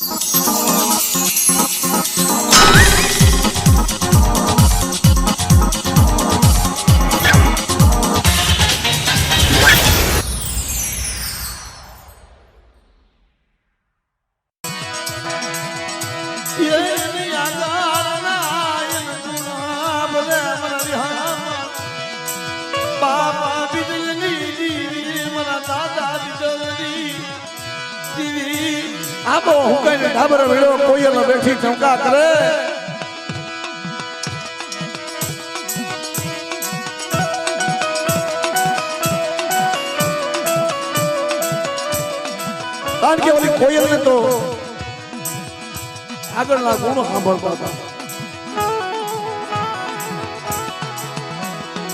એની કારણ કે ઓલી કોયલ ને તો આગળના ગુણો સાંભળતા હતા.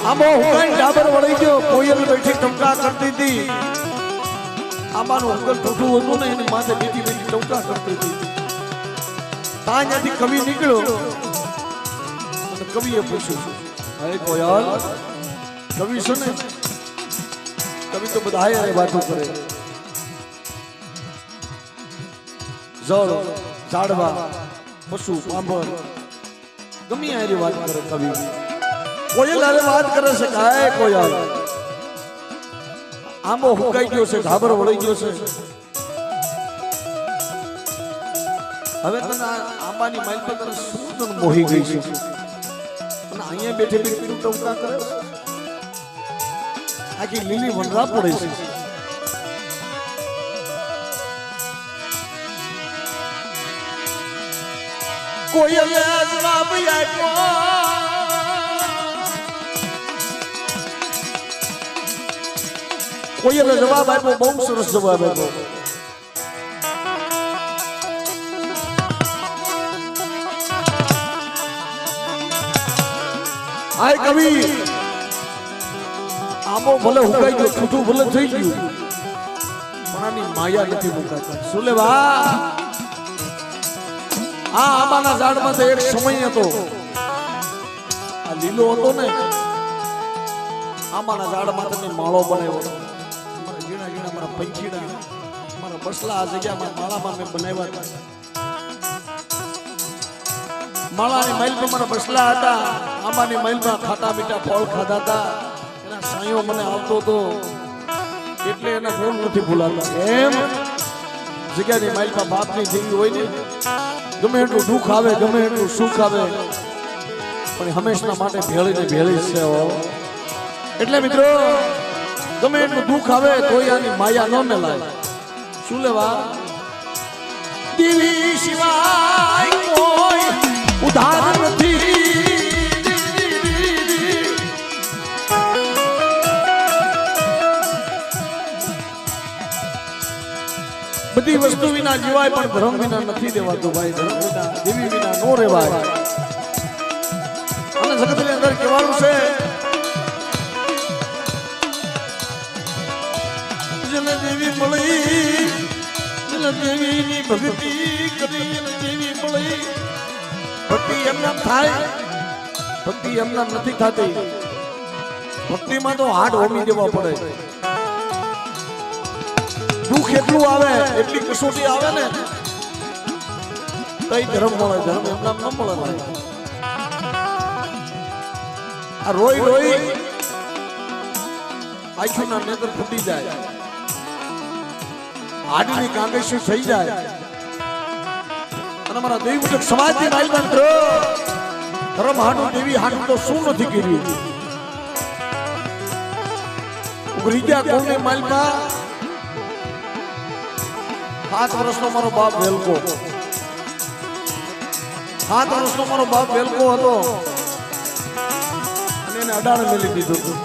આંબો હુકાઈ ડાબર વળી ગયો, કોયલ બેઠી ટમકા કરતી હતી. આંબાનું અંગલ ટૂંકું હતું ને, એની માથે બીજી બીજી ટમકા કરતી હતી. ત્યાં ત્યાંથી કવિ નીકળ્યો. અને કવિએ પૂછ્યું અરે કોયલ, કવિ શું ને? કવિ તો બધા વાતો કરે. જળ, ઝાડવા, પશુ પાંભર ગમી આરી વાત કરે કવિ. કોયલ હારે વાત કરે છે કાય હાય કોયલ. આંબો હુકાઈ ગયો છે ઢાબર વળી ગયો છે. હવે તને આંબાની માઇલ પર તને શું મોહી ગઈ છે. અને અહીંયા બેઠે બેઠી તું ટવકા કરે? આખી લીલી વનરા પડે છે. કોયલ જવાબ આપ્યો. કોયલે જવાબ આપ્યો, બહુ સરસ જવાબ આપ્યો. આય કવિ. આંબો ભલે હુકાઈ ગયો છૂટું ભલે થઈ ગયું. પણ આની માયા નથી મુકાતી. શું લેવા આ આંબાના ઝાડમાં તો એક સમય હતો. આ લીલો હતો ને, આંબાના ઝાડમાં તમે માળો બનાવ્યો મારા ઝીણા ઝીણા મારા માળામાં બનાવ્યા હતા. માળાની મહેલ પર મારા બસલા હતા, આંબાની મહેલમાં ખાટા મીઠા ફળ ખાધા હતા. એના મને આવતો હતો. એટલે એના ફોન નથી ભૂલાતા. એમ જગ્યાની માઇલમાં બાપની જેવી હોય ને ગમે એટલું દુઃખ આવે, ગમે એટલું સુખ આવે, પણ હંમેશના માટે ભેળી ને ભેળી છે એટલે મિત્રો, ગમે એટલું દુઃખ આવે, તોય આની માયા ન મેલાય. શું લેવા? દિલી સિવાય બધી વસ્તુ વિના જીવાય પણ ધર્મ વિના નથી દેવાતું ભાઈ. ધર્મ વિના દેવી વિના નો રેવાય. અને જગતની અંદર કહેવાનું છે, જેને દેવી મળી, જેને દેવીની ભક્તિ કરી એને દેવી મળી, ભક્તિ એમના થાય, ભક્તિ એમના નથી થતી. ભક્તિમાં તો હાડ હોમી દેવા પડે. દુઃખ એટલું આવે, એટલી કસોટી આવે ને કઈ ધર્મ મળે ધર્મ એમના ન મળે આ રોઈ રોઈ આખી ના નેતર ફૂટી જાય. હાડીની કાંગેશું થઈ જાય. અને મારા દેવી મુજબ સમાજની માઇલ મંત્ર ધર્મ હાડું દેવી હાડું તો શું નથી કર્યું? ઉભરી ગયા કોની માઇલમાં સાત વર્ષનો મારો બાપ વેલકો. સાત વર્ષનો મારો બાપ વેલકો હતો. અને એને અડાણ મેલી દીધું હતું.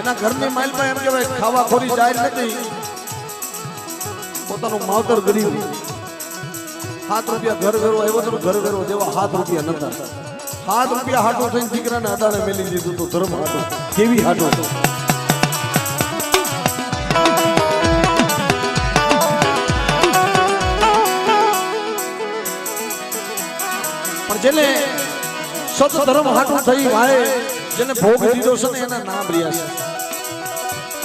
એના ઘરની માઇલમાં એમ કહેવાય ખાવા ખોરી જાય નથી. પોતાનું માવતર ગરીબ. સાત રૂપિયા ઘર વેરો આવ્યો તો ઘર વેરો જેવા સાત રૂપિયા નતા. સાત રૂપિયા હાટો થઈને દીકરાને અડાણે મેલી દીધું તો ધર્મ હાટો. કેવી હાટો જેને સત ધર્મ હાટું થઈ ભાઈ જેને ભોગ દીધો છે ને એના નામ રહ્યા છે.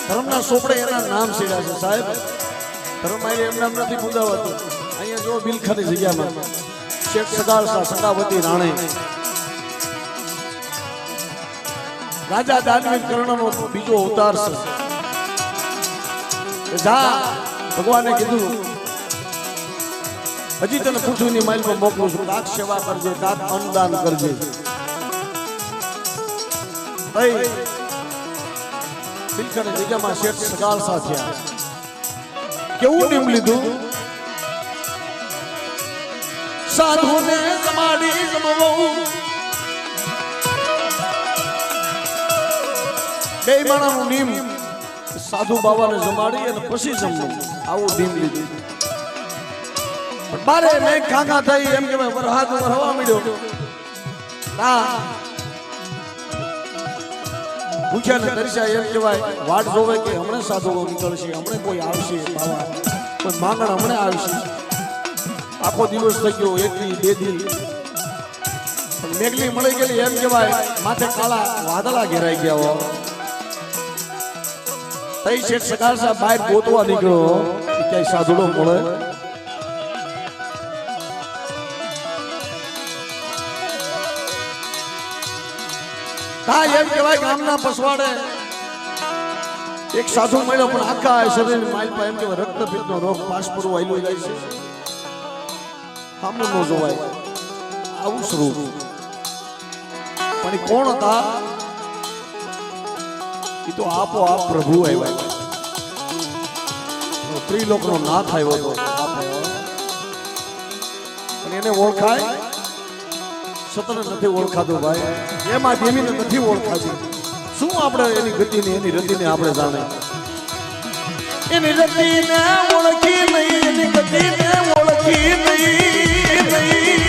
ધર્મના સોપડે એના નામ સીડ્યા છે, સાહેબ. ધર્મ મારી એમ નામ નથી પૂજાવાતું અહીંયા જો બિલખાની જગ્યામાં, શેઠ સગાળસા સદાવતી રાણે. રાજા દાનવીર કર્ણનો બીજો અવતાર છે. ભગવાને કીધું હજી તને પૃથ્વીની માઇલમાં મોકલું છું. કાક સેવા કરજે કાક અનુદાન કરજે. ભાઈ બિલખાની જગ્યામાં શેઠ સગાળસા થયા કેવું નિમ લીધું? સાધુને જમાડી જમવું બે માણાનું નિમ. સાધુ બાવાને જમાડી અને પછી જમવું. આવું નિમ લીધું. બારે મેં ખાખા થઈ એમ કે મેં વરહાદ વરહવા મળ્યો. ના. પૂછ્યા ને દર્શા એમ કહેવાય. વાટ જોવે કે હમણાં સાધુઓ નીકળશે, હમણાં કોઈ આવશે બાવા પણ માંગણ હમણાં આવશે. આખો દિવસ થઈ ગયો, એક દી, બે દી. પણ મેઘલી મળી ગયેલી એમ કહેવાય, માથે કાળા વાદળા ઘેરાઈ ગયા હો. તઈ શેઠ સકાર સાહેબ ગોતવા નીકળ્યો ક્યાંય સાધુડો મળે? હા, એમ કહેવાય ગામના પસવાડે એક સાધુ મળ્યો, પણ આખા શરીર માઇલ પર એમ કહેવાય, રક્તપિત્તનો રોગ પાસ પર આવેલો જાય છે. સામું ન જોવાય, આવું સ્વરૂપ. પણ કોણ હતા? એ તો આપો આપ પ્રભુ આવ્યા. ત્રિલોકનો નાથ આવ્યો હતો. પણ એને ઓળખાય સતને નથી ઓળખાતું ભાઈ. એમાં દેવીને નથી ઓળખાતું. શું આપણે એની ગતિને એની રતિને આપણે જાણે? એની રતિને ઓળખી નહીં એની ગતિને ઓળખી નહીં નહીં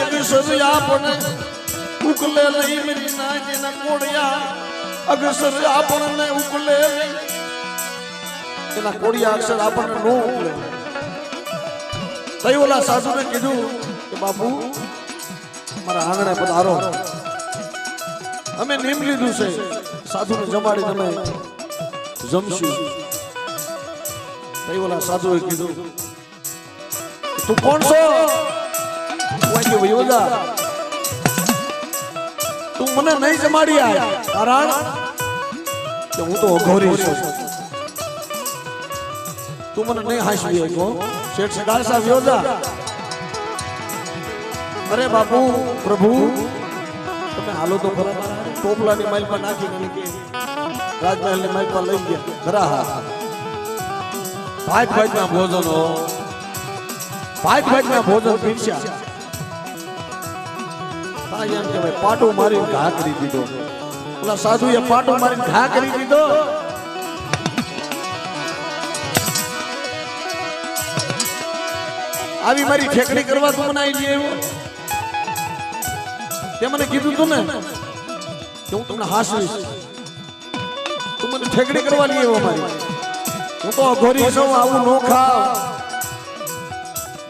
યદી પણ ઉકલે નહીં મેરી નાચ કોડિયા અગસર આપણને ઉકલે નહીં એના કોડિયા અક્ષર આપણને નો ઉકલે તઈ ઓલા કીધું કે બાપુ, મારા આંગણે પધારો અમે નિમ લીધું છે. સાધુને જમાડી તમે જમશું. તઈ સાધુએ કીધું, તું કોણ છો? વાંચી વયો તું મને નહીં જમાડી આ કારણ કે હું તો અઘોરી છું. તું મને નહીં હાંસવી શકો શેઠ સગાર સાહેબ વયો અરે બાપુ, પ્રભુ. તમે હાલો તો ખરા ટોપલાની માઇલ પર નાખી મને કે રાજમહેલની માઇલ પર લઈ ગયા. ખરા હા ભાઈ ભાતના ભોજનો. ભાઈ ભાતના ભોજન પીરસ્યા. એમ કે ભાઈ પાટું મારીને ઘા કરી દીધો. ઓલા સાધુએ પાટો મારીને ઘા કરી દીધો. આવી મારી ઠેકડી કરવા તું મને આવી આવ્યો તે મને કીધું તું ને કે હું તમને હાસવીશ. તું મને ઠેકડી કરવા લઈ આવ્યો મારી. હું તો અઘોરી છું, આવું નો ખાવ.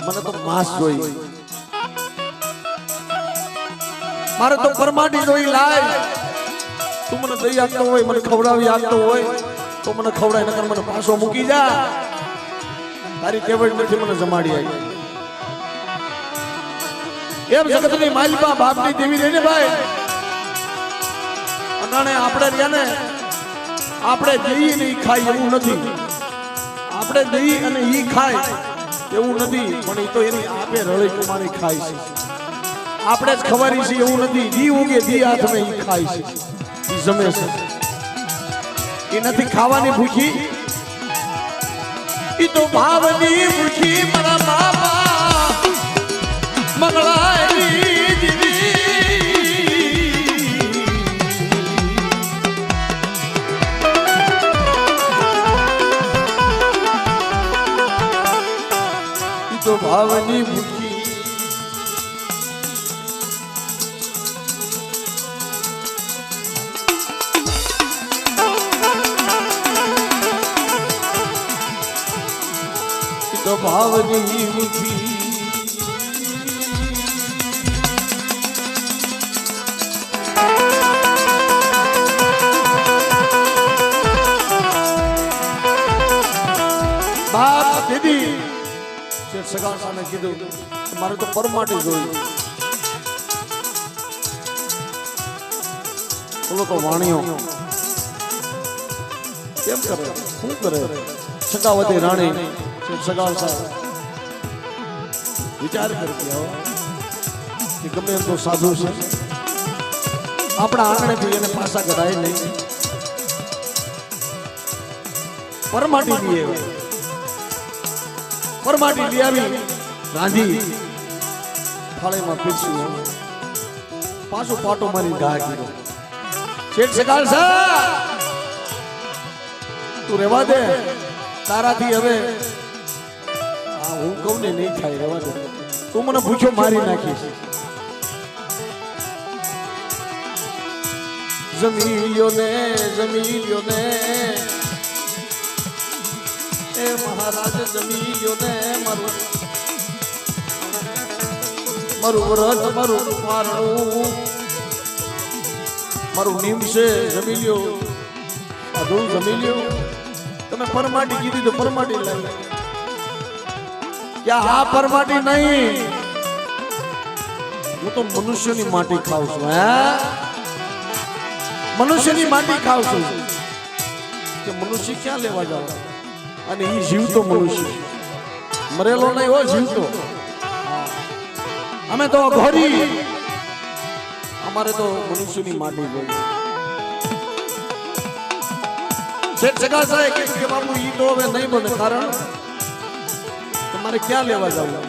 મને તો માંસ જોઈ. મારે તો પરમાટી જોઈ લાય. તું મને દઈ આપતો હોય, મને ખવડાવી આપતો હોય, તો મને ખવડાય, નકર મને પાછો મૂકી જા. તારી કેવડ નથી મને જમાડી આવી એમ જગતની માલિકા બાપની દેવી રહી ને ભાઈ. અટાણે આપણે રહ્યા ને આપણે જઈએ ને ખાય એવું નથી. આપણે જઈ અને ઈ ખાય એવું નથી, પણ એ તો એની આપે રળી કુમારી ખાય છે. આપણે જ ખવારી છે એવું નથી. દી ઉગે દી હાથમાં ઈ ખાય છે. ઈ જમે છે. એ નથી ખાવાની ભૂખી. ઈ તો ભાવની ભૂખી મારા બાપા. મંગળાની ભાવની શેઠ સગાસાને કીધું, મારે તો પરમાટી જોયું બોલો તો વાણીઓ. કેમ કરે? શું કરે? સગાવતી રાણી શેઠ સાહેબ વિચાર કરી આવો કે ગમે એમ તો સાધુ છે. આપણા આંગણેથી એને પાછા કઢાય નહીં. પરમાટી આવ્યા પરમાટી લઈ આવી. રાંધી. થાળીમાં પીરસ્યું પાછું પાટો મારી ગા કીધો શેઠ સગાલ સા તું રેવા દે. તારાથી હવે હું કહું ને નહીં થાય રેવા દે. તું મને ભૂખ્યો મારી નાખીશ. જમીલ્યો ને જમીલ્યો ને. એ મહારાજ જમીલ્યો ને મારું. મારું વ્રત, મારું મારણું મારું નીમ છે જમી લ્યો સાધુ જમી લ્યો તમે પરમાટી કીધી તો પરમાટી લાવી ક્યાં હા પરમાટી નહીં? હું તો મનુષ્યની માટી ખાઉં છું, હે? મનુષ્યની માટી ખાઉં છું. કે મનુષ્ય ક્યાં લેવા જાવ? અને એ જીવતો મનુષ્ય. મરેલો નહીં હોય જીવતો. અમે તો ઘોરી અમારે તો મનુષ્યની માટી જોઈએ શેઠ કે ક્યાં લેવા જવું?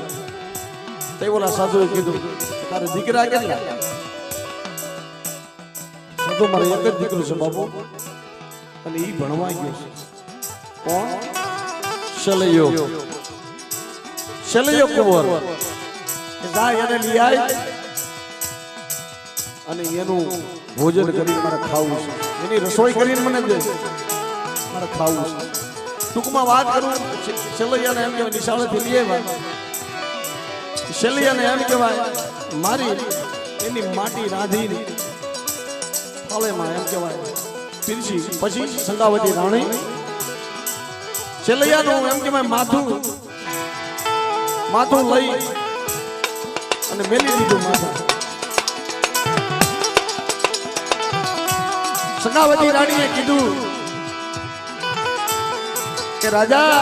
તે ઓલા સાધુએ કીધું, તારે દીકરા કેટલા? સાધુ, મારે એક જ દીકરો છે બાપુ. અને એ ભણવા ગયો છે. કોણ? શલયો શલયો કુંવર જાય એને લઈ આય અને એનું ભોજન કરીને મારે ખાવું છે એની રસોઈ કરીને મને દે મારે ખાવું છે ટૂંકમાં વાત કરું છેલ્લૈયાને એમ કહેવાય નિશાળેથી લઈ આવ્યા છેલ્લૈયાને એમ કહેવાય મારી એની માટી રાંધીને ફાળેમાં એમ કહેવાય પીરસી પછી સંગાવતી રાણી છેલ્લૈયાનું એમ કે માથું માથું લઈ અને મેલી દીધું માથું. સગાવતી રાણીએ કીધું કે રાજા,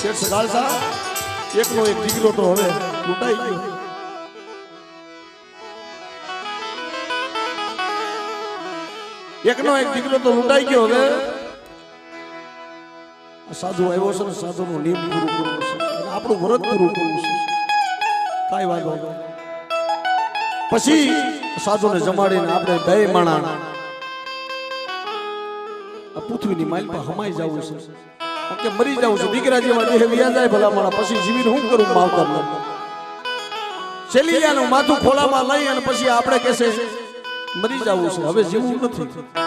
શેઠ સગાલસા એકનો એક દીકરો તો હવે લૂંટાઈ ગયો. એકનો એક દીકરો તો લૂંટાઈ ગયો હવે. સાધુ આવ્યો છે ને સાધુનું નિયમ પૂરું કરવું છે. આપણું વ્રત પૂરું કરવું છે. કાંઈ વાંધો. પછી સાધુને જમાડીને આપણે બે માણા આ પૃથ્વીની માઇલ પર હમાઈ જવું છે. કે મરી જવું છે. દીકરા જેવા દેહ વ્યા જાય ભલા માણા. પછી જીવીને હું કરું? માવતર છેલ્લીયાનું માથું ખોલામાં લઈ અને પછી આપણે કહેશે, મરી જવું છે. હવે જીવવું નથી.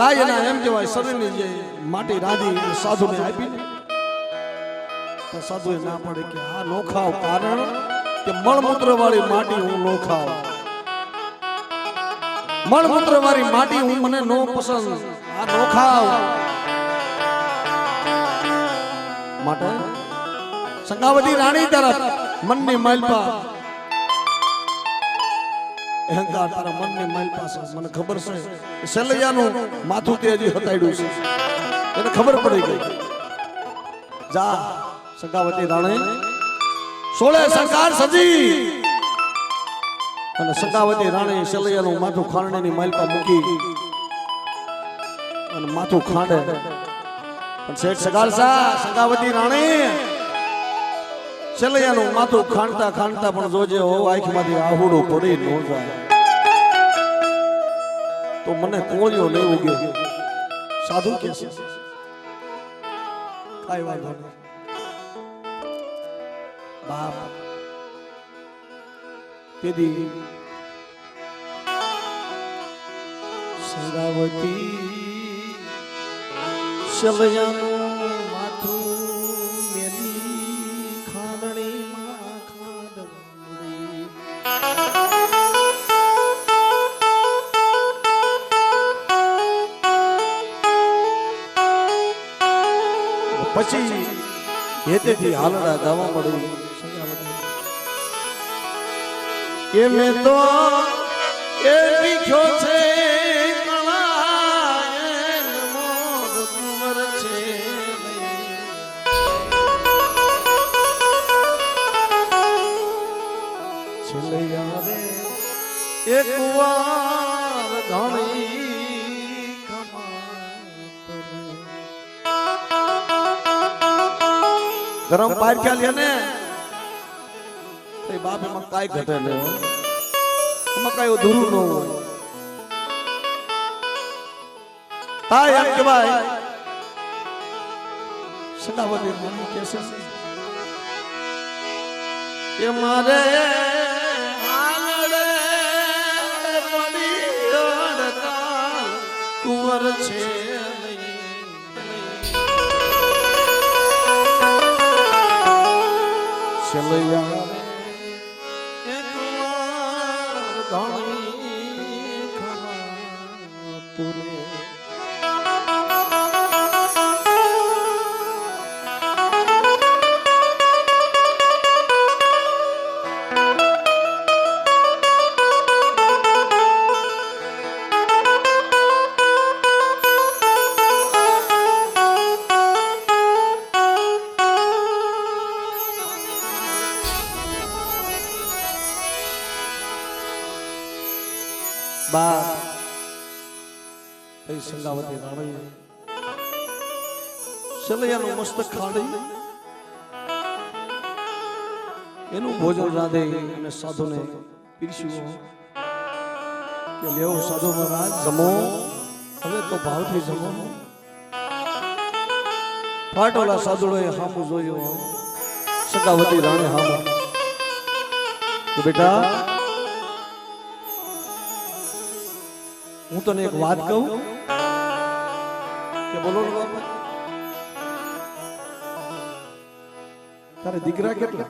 તાય એના એમ કહેવાય, શરીરની જે માટી રાધી સાધુને આપી તો સાધુએ ના પડે કે આ નો ખાવ કારણ કે મળમૂત્ર વાળી માટી હું નો ખાવ મળમૂત્ર વાળી માટી હું મને નો પસંદ. આ નો ખાવ માટે સંગાવતી રાણી તરફ મનની માલપા અહંકાર તારા મનની માલ પાસે મને ખબર છે શૈલજાનું માથું તે હજી હતાડ્યું છે. એને ખબર પડી ગઈ. જા, સગાવતી રાણે. સોળે સરકાર સજી. અને સંગાવતી રાણી સેલૈયાનું માથું ખાંડની પર મૂકી. અને માથું ખાંડે. પણ શેઠ સગાલસા સંગાવતી રાણી. છેલ્લૈયાનું માથું ખાંડતા ખાંડતા પણ જોજે, હો, આંખમાંથી આહુડું પડી ન જાય. તો મને કોળિયો લેવું ગયો. સાધુ કે છે? કાઈ વાંધો નહીં. બાપ તેદી સદાવતી શલયાનું જેતેથી હાલડા ગાવા મળી કે મેં તો એ લીખ્યો છે એક વાર ગરમ પારખ્યા લે ને? તો એ બાપ એમાં કાંઈ ઘટે ને. એમાં કાંઈ અધૂરું ન હોય. તાય એમ કહેવાય સદાવતી મમ્મી કે મારે આંગણે પડી અડતાલ કુંવર છે. Hallelujah. મસ્તક ખાડી? એનું ભોજન રાધે અને સાધુને પીરસ્યું. લેવો સાધુ મહારાજ, જમો. હવે તો ભાવથી જમો. ફાટોલા સાધુડોએ હામું જોયું. સગાવતી રાણે હામું. બેટા, હું તને એક વાત કહું? કે બોલો બાપા. તારે દીકરા કેટલા?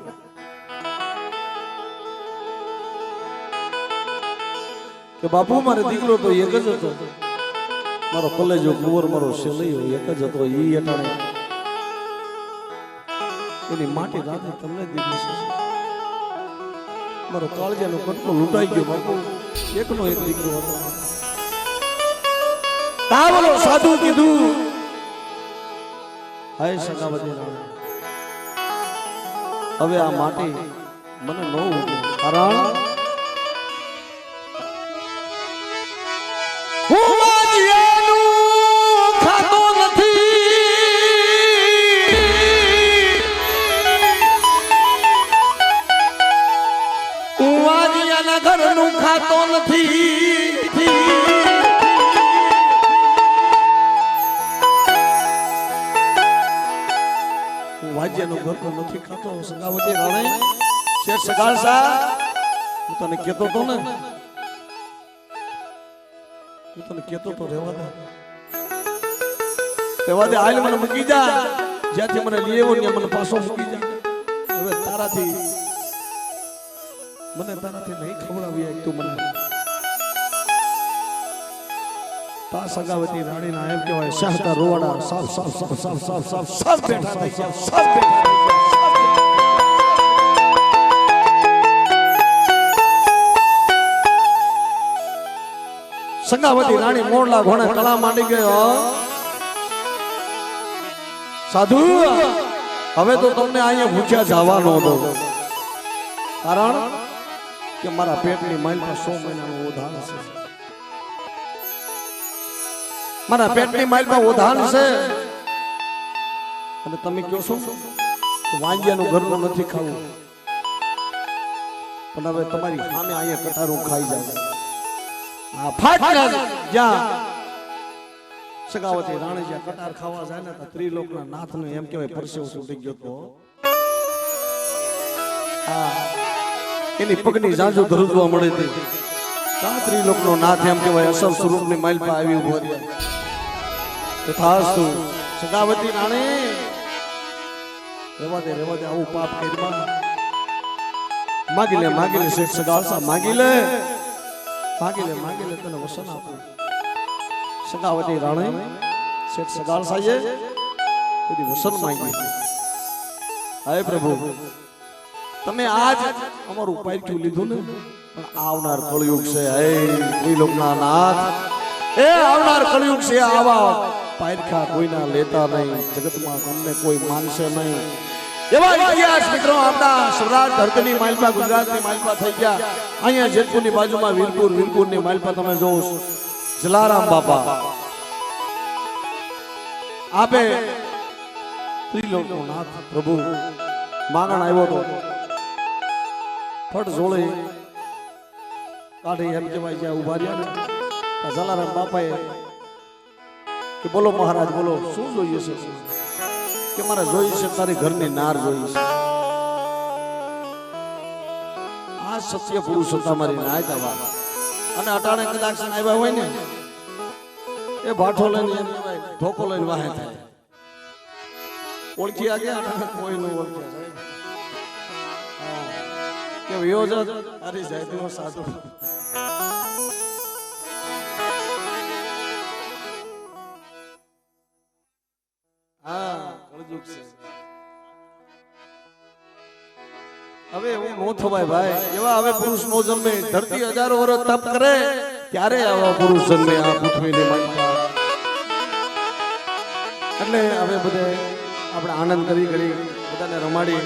કે બાપુ મારે દીકરો તો એક જ હતો. મારો કલેજો કુંવર મારો સેલૈયો એક જ હતો ઈ એટાણે એની માટી રાતે તમને દીધી છે. મારો કાળજાનો કટકો લૂંટાઈ ગયો બાપુ. એકનો એક દીકરો હતો. તાવલો સાધુ કીધું. હાય સગાવતી રાણી હવે આ માટે મને ન કારણ હું વાજ્યનો તો નથી ખાતો સગાવતી રાણે. શેઠ સગાળ સા? હું તને કહેતો તો ને. હું તને કહેતો તો રહેવા દે. રહેવા દે આલ મને મૂકી જા. જ્યાંથી મને લેવો ને મને પાછો મૂકી જા. હવે તારાથી, મને તારાથી નહીં ખવડાવી તું મને. તા સગાવતી રાણીના એમ કહેવાય શાહતા રોવાડા સાફ સાફ સાફ સાફ સાફ સાફ સાફ બેઠા થઈ ગયા સાફ બેઠા સંગાવતી રાણી મોરલા ઘોણે કળા માંડી ગયો સાધુ હવે તો તમને અહીંયા ભૂખ્યા જવાનો હતો. કારણ કે મારા પેટની માઇલમાં સો મહિનાનું ઉધાર છે મારા પેટની માઇલમાં ઉધાન છે. અને તમે કહો છો વાંજિયાનું ઘરનું નથી ખાવું. પણ હવે તમારી સામે અહીંયા કટારું ખાઈ જાવ આ ફાટકા જ્યાં સગાવતી રાણી જ્યાં કટાર ખાવા જાય ને તો ત્રિલોકના નાથને એમ કહેવાય પરસેવો છૂટી ગયો તો. આ એની પગની જાંજુ ધ્રુજવા મળે તે તા ત્રિલોકનો નાથ એમ કહેવાય અસલ સ્વરૂપની માઇલ પર આવી ઊભો રહ્યા. તથાસ્તુ. સદાવતી રાણી. રેવા દે રેવા દે, આવું પાપ કર્યું. માગી લે માગી લે, શેઠ સગાવસા માગી લે. માગી લે માગી લે, તને વસન આપું. સગાવતી રાણી, શેઠ સગાવસાએ તેથી વસન માંગી. હે પ્રભુ, તમે આજ અમારું પાયક્યું લીધું ને, પણ આવનાર કળયુગ છે. હે, ત્રિલોકના નાથ. એ આવનાર કળયુગ છે, આવા પાયરખા કોઈના લેતા નહીં. જગતમાં તમને કોઈ માનશે નહીં. એવા ઇતિહાસ મિત્રો આપણા સૌરાષ્ટ્ર ધરતીની માલપા ગુજરાતની માલપા થઈ ગયા. અહીંયા જેતપુરની બાજુમાં વીરપુર વીરપુરની માલપા તમે જોવો જલારામ બાપા. આપે ત્રિલોકનો નાથ પ્રભુ માંગણ આવ્યો તો ફટ જોડે કાઢી એમ કહેવાય જ્યાં ઊભા રહ્યા જલારામ બાપાએ કે બોલો મહારાજ, બોલો, શું જોઈએ છે? કે મારે જોઈએ છે, તારી ઘરની નાર જોઈએ છે? આ સત્ય પુરુષ હતા મારી નાયતા વાત અને અટાણે કદાચ આવ્યા હોય ને, એ ભાઠો લઈને ઠોકો લઈને વાહે થાય. ઓળખી આગે અટાણે કોઈ ન ઓળખી. કે વિયોજન જ જય સાધુ. હવે એવું નો થવાય ભાઈ, એવા હવે પુરુષ નો જન્મે, ધરતી હજારો વર્ષ તપ કરે, ત્યારે આવા પુરુષ જન્મે, આ પૃથ્વીની માનતા એટલે હવે બધે આપણે આનંદ કરી કરી બધાને રમાડી.